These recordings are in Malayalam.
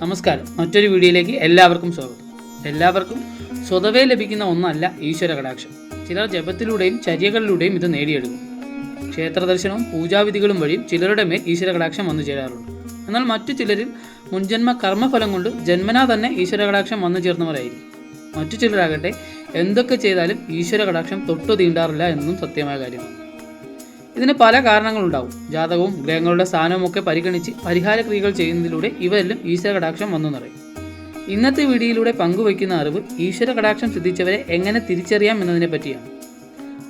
നമസ്കാരം. മറ്റൊരു വീഡിയോയിലേക്ക് എല്ലാവർക്കും സ്വാഗതം. എല്ലാവർക്കും സ്വതവേ ലഭിക്കുന്ന ഒന്നല്ല ഈശ്വര കടാക്ഷം. ചിലർ ജപത്തിലൂടെയും ചര്യകളിലൂടെയും ഇത് നേടിയെടുക്കും. ക്ഷേത്ര ദർശനവും പൂജാവിധികളും വഴിയും ചിലരുടെ മേൽ ഈശ്വര കടാക്ഷം വന്നു ചേരാറുണ്ട്. എന്നാൽ മറ്റു ചിലരിൽ മുൻജന്മ കർമ്മഫലം കൊണ്ട് ജന്മനാ തന്നെ ഈശ്വര കടാക്ഷം വന്നു ചേർന്നവരായിരിക്കും. മറ്റു ചിലരാകട്ടെ എന്തൊക്കെ ചെയ്താലും ഈശ്വര കടാക്ഷം തൊട്ടു തീണ്ടാറില്ല എന്നും സത്യമായ കാര്യമാണ്. ഇതിന് പല കാരണങ്ങളുണ്ടാവും. ജാതകവും ഗ്രഹങ്ങളുടെ സ്ഥാനവും ഒക്കെ പരിഗണിച്ച് പരിഹാര ക്രിയകൾ ചെയ്യുന്നതിലൂടെ ഇവരെല്ലാം ഈശ്വര കടാക്ഷം വന്നു നിറയും. ഇന്നത്തെ വീഡിയോയിലൂടെ പങ്കുവയ്ക്കുന്ന അറിവ് ഈശ്വര കടാക്ഷം സിദ്ധിച്ചവരെ എങ്ങനെ തിരിച്ചറിയാം എന്നതിനെ പറ്റിയാണ്.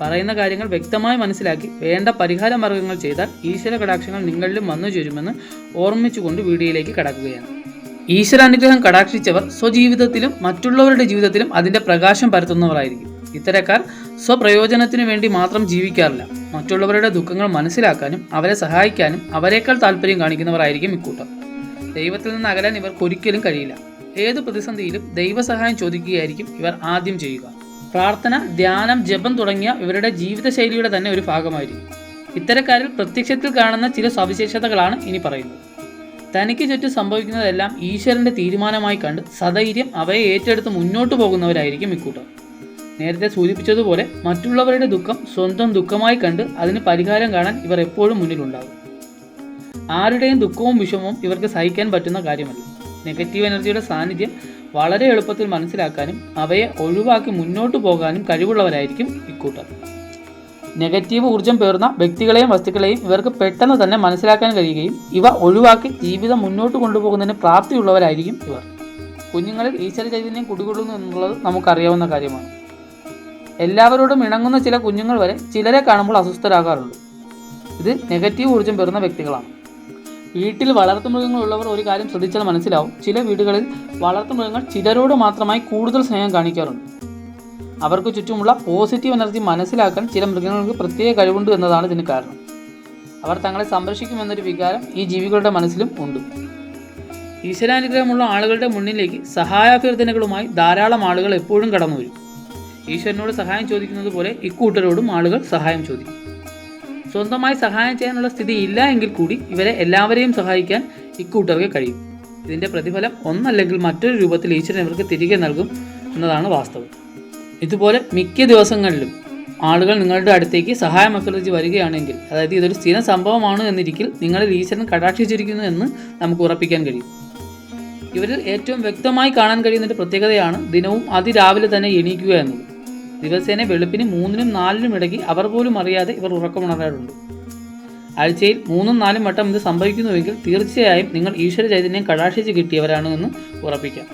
പറയുന്ന കാര്യങ്ങൾ വ്യക്തമായി മനസ്സിലാക്കി വേണ്ട പരിഹാര മാർഗങ്ങൾ ചെയ്താൽ ഈശ്വര കടാക്ഷങ്ങൾ നിങ്ങളിലും വന്നു ചേരുമെന്ന് ഓർമ്മിച്ചുകൊണ്ട് വീഡിയോയിലേക്ക് കടക്കുകയാണ്. ഈശ്വരാനുഗ്രഹം കടാക്ഷിച്ചവർ സ്വജീവിതത്തിലും മറ്റുള്ളവരുടെ ജീവിതത്തിലും അതിന്റെ പ്രകാശം പരത്തുന്നവരായിരിക്കും. ഇത്തരക്കാർ സ്വപ്രയോജനത്തിനു വേണ്ടി മാത്രം ജീവിക്കാറില്ല. മറ്റുള്ളവരുടെ ദുഃഖങ്ങൾ മനസ്സിലാക്കാനും അവരെ സഹായിക്കാനും അവരെക്കാൾ താല്പര്യം കാണിക്കുന്നവരായിരിക്കും ഇക്കൂട്ടർ. ദൈവത്തിൽ നിന്ന് അകലാൻ ഇവർക്ക് ഒരിക്കലും കഴിയില്ല. ഏത് പ്രതിസന്ധിയിലും ദൈവസഹായം ചോദിക്കുകയായിരിക്കും ഇവർ ആദ്യം ചെയ്യുക. പ്രാർത്ഥന ധ്യാനം ജപം തുടങ്ങിയ ഇവരുടെ ജീവിതശൈലിയുടെ തന്നെ ഒരു ഭാഗമായിരിക്കും. ഇത്തരക്കാരിൽ പ്രത്യക്ഷത്തിൽ കാണുന്ന ചില സവിശേഷതകളാണ് ഇനി പറയുന്നത്. തനിക്ക് ചുറ്റും സംഭവിക്കുന്നതെല്ലാം ഈശ്വരന്റെ തീരുമാനമായി കണ്ട് സധൈര്യം അവയെ ഏറ്റെടുത്ത് മുന്നോട്ട് പോകുന്നവരായിരിക്കും ഇക്കൂട്ടർ. നേരത്തെ സൂചിപ്പിച്ചതുപോലെ മറ്റുള്ളവരുടെ ദുഃഖം സ്വന്തം ദുഃഖമായി കണ്ട് അതിന് പരിഹാരം കാണാൻ ഇവർ എപ്പോഴും മുന്നിലുണ്ടാകും ആരുടെയും ദുഃഖവും വിഷമവും ഇവർക്ക് സഹിക്കാൻ പറ്റുന്ന കാര്യമല്ല. നെഗറ്റീവ് എനർജിയുടെ സാന്നിധ്യം വളരെ എളുപ്പത്തിൽ മനസ്സിലാക്കാനും അവയെ ഒഴിവാക്കി മുന്നോട്ട് പോകാനും കഴിവുള്ളവരായിരിക്കും ഇക്കൂട്ടർ. നെഗറ്റീവ് ഊർജം പേർന്ന വ്യക്തികളെയും വസ്തുക്കളെയും ഇവർക്ക് പെട്ടെന്ന് തന്നെ മനസ്സിലാക്കാൻ കഴിയുകയും ഇവ ഒഴിവാക്കി ജീവിതം മുന്നോട്ട് കൊണ്ടുപോകുന്നതിന് പ്രാപ്തിയുള്ളവരായിരിക്കും ഇവർ. കുഞ്ഞുങ്ങളിൽ ഈശ്വര ചൈതന്യം കുടികൊള്ളുന്നു എന്നുള്ളത് നമുക്കറിയാവുന്ന കാര്യമാണ്. എല്ലാവരോടും ഇണങ്ങുന്ന ചില കുഞ്ഞുങ്ങൾ വരെ ചിലരെ കാണുമ്പോൾ അസ്വസ്ഥരാകാറുണ്ട് ഇത് നെഗറ്റീവ് ഊർജം പെറുന്ന വ്യക്തികളാണ്. വീട്ടിൽ വളർത്തുമൃഗങ്ങളുള്ളവർ ഒരു കാര്യം ശ്രദ്ധിച്ചാൽ മനസ്സിലാവും. ചില വീടുകളിൽ വളർത്തുമൃഗങ്ങൾ ചിലരോട് മാത്രമായി കൂടുതൽ സ്നേഹം കാണിക്കാറുണ്ട്. അവർക്ക് ചുറ്റുമുള്ള പോസിറ്റീവ് എനർജി മനസ്സിലാക്കാൻ ചില മൃഗങ്ങൾക്ക് പ്രത്യേക കഴിവുണ്ട് എന്നതാണ് ഇതിന് കാരണം. അവർ തങ്ങളെ സംരക്ഷിക്കുമെന്നൊരു വികാരം ഈ ജീവികളുടെ മനസ്സിലും ഉണ്ട്. ഈശ്വരാനുഗ്രഹമുള്ള ആളുകളുടെ മുന്നിലേക്ക് സഹായാഭ്യർത്ഥനകളുമായി ധാരാളം ആളുകൾ എപ്പോഴും കടന്നു വരും ഈശ്വരനോട് സഹായം ചോദിക്കുന്നത് പോലെ ഇക്കൂട്ടരോടും ആളുകൾ സഹായം ചോദിക്കും. സ്വന്തമായി സഹായം ചെയ്യാനുള്ള സ്ഥിതി ഇല്ല എങ്കിൽ കൂടി ഇവരെ എല്ലാവരെയും സഹായിക്കാൻ ഇക്കൂട്ടർക്ക് കഴിയും. ഇതിന്റെ പ്രതിഫലം ഒന്നല്ലെങ്കിൽ മറ്റൊരു രൂപത്തിൽ ഈശ്വരൻ ഇവർക്ക് തിരികെ നൽകും എന്നതാണ് വാസ്തവം. ഇതുപോലെ മിക്ക ദിവസങ്ങളിലും ആളുകൾ നിങ്ങളുടെ അടുത്തേക്ക് സഹായം അഭ്യർത്ഥിച്ച് വരികയാണെങ്കിൽ അതായത് ഇതൊരു സ്ഥിര സംഭവമാണ് എന്നിരിക്കൽ നിങ്ങളിൽ ഈശ്വരൻ കടാക്ഷിച്ചിരിക്കുന്നു എന്ന് നമുക്ക് ഉറപ്പിക്കാൻ കഴിയും. ഇവരിൽ ഏറ്റവും വ്യക്തമായി കാണാൻ കഴിയുന്ന പ്രത്യേകതയാണ് ദിനവും അതിരാവിലെ തന്നെ എണീക്കുക എന്നത്. ദിവസേന വെളുപ്പിന് മൂന്നിനും നാലിനും ഇടയ്ക്ക് അവർ പോലും അറിയാതെ ഇവർ ഉറക്കമുണരാറുണ്ട്. ആഴ്ചയിൽ മൂന്നും നാലും വട്ടം ഇത് സംഭവിക്കുന്നുവെങ്കിൽ തീർച്ചയായും നിങ്ങൾ ഈശ്വര ചൈതന്യം കടാക്ഷിച്ച് കിട്ടിയവരാണ് എന്ന് ഉറപ്പിക്കാം.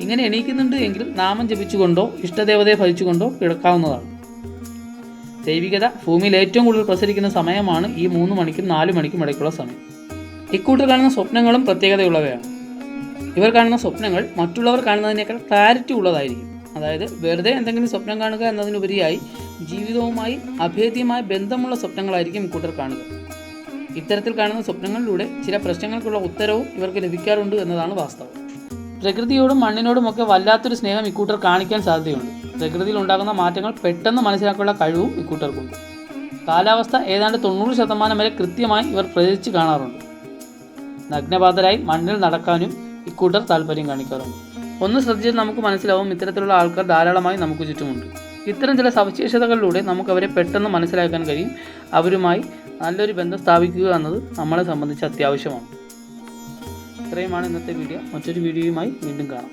ഇങ്ങനെ എണീക്കുന്നുണ്ട് എങ്കിൽ നാമം ജപിച്ചുകൊണ്ടോ ഇഷ്ടദേവതയെ ഭജിച്ചുകൊണ്ടോ കിടക്കാവുന്നതാണ്. ദൈവികത ഭൂമിയിൽ ഏറ്റവും കൂടുതൽ പ്രസരിക്കുന്ന സമയമാണ് ഈ മൂന്ന് മണിക്കും നാല് മണിക്കും ഇടയ്ക്കുള്ള സമയം. ഇക്കൂട്ടർ കാണുന്ന സ്വപ്നങ്ങളും പ്രത്യേകതയുള്ളവയാണ്. ഇവർ കാണുന്ന സ്വപ്നങ്ങൾ മറ്റുള്ളവർ കാണുന്നതിനേക്കാൾ ക്ലാരിറ്റി ഉള്ളതായിരിക്കും. അതായത് വെറുതെ എന്തെങ്കിലും സ്വപ്നം കാണുക എന്നതിനുപരിയായി ജീവിതവുമായി അഭേദ്യമായ ബന്ധമുള്ള സ്വപ്നങ്ങളായിരിക്കും ഇക്കൂട്ടർ കാണുക. ഇത്തരത്തിൽ കാണുന്ന സ്വപ്നങ്ങളിലൂടെ ചില പ്രശ്നങ്ങൾക്കുള്ള ഉത്തരവും ഇവർക്ക് ലഭിക്കാറുണ്ട് എന്നതാണ് വാസ്തവം. പ്രകൃതിയോടും മണ്ണിനോടുമൊക്കെ വല്ലാത്തൊരു സ്നേഹം ഇക്കൂട്ടർ കാണിക്കാൻ സാധ്യതയുണ്ട്. പ്രകൃതിയിൽ ഉണ്ടാകുന്ന മാറ്റങ്ങൾ പെട്ടെന്ന് മനസ്സിലാക്കാനുള്ള കഴിവും ഇക്കൂട്ടർക്കുണ്ട് കാലാവസ്ഥ ഏതാണ്ട് തൊണ്ണൂറ് ശതമാനം വരെ കൃത്യമായി ഇവർ പ്രചരിച്ച് കാണാറുണ്ട്. നഗ്നപാതരായി മണ്ണിൽ നടക്കാനും ഇക്കൂട്ടർ താല്പര്യം കാണിക്കാറുണ്ട്. ഒന്ന് ശ്രദ്ധിച്ചാൽ നമുക്ക് മനസ്സിലാവും ഇത്തരത്തിലുള്ള ആൾക്കാർ ധാരാളമായി നമുക്ക് ചുറ്റുമുണ്ട്. ഇത്തരം ചില സവിശേഷതകളിലൂടെ നമുക്ക് അവരെ പെട്ടെന്ന് മനസ്സിലാക്കാൻ കഴിയും. അവരുമായി നല്ലൊരു ബന്ധം സ്ഥാപിക്കുക എന്നത് നമ്മളെ സംബന്ധിച്ച് അത്യാവശ്യമാണ്. ഇത്രയുമാണ് ഇന്നത്തെ വീഡിയോ മറ്റൊരു വീഡിയോയുമായി വീണ്ടും കാണാം.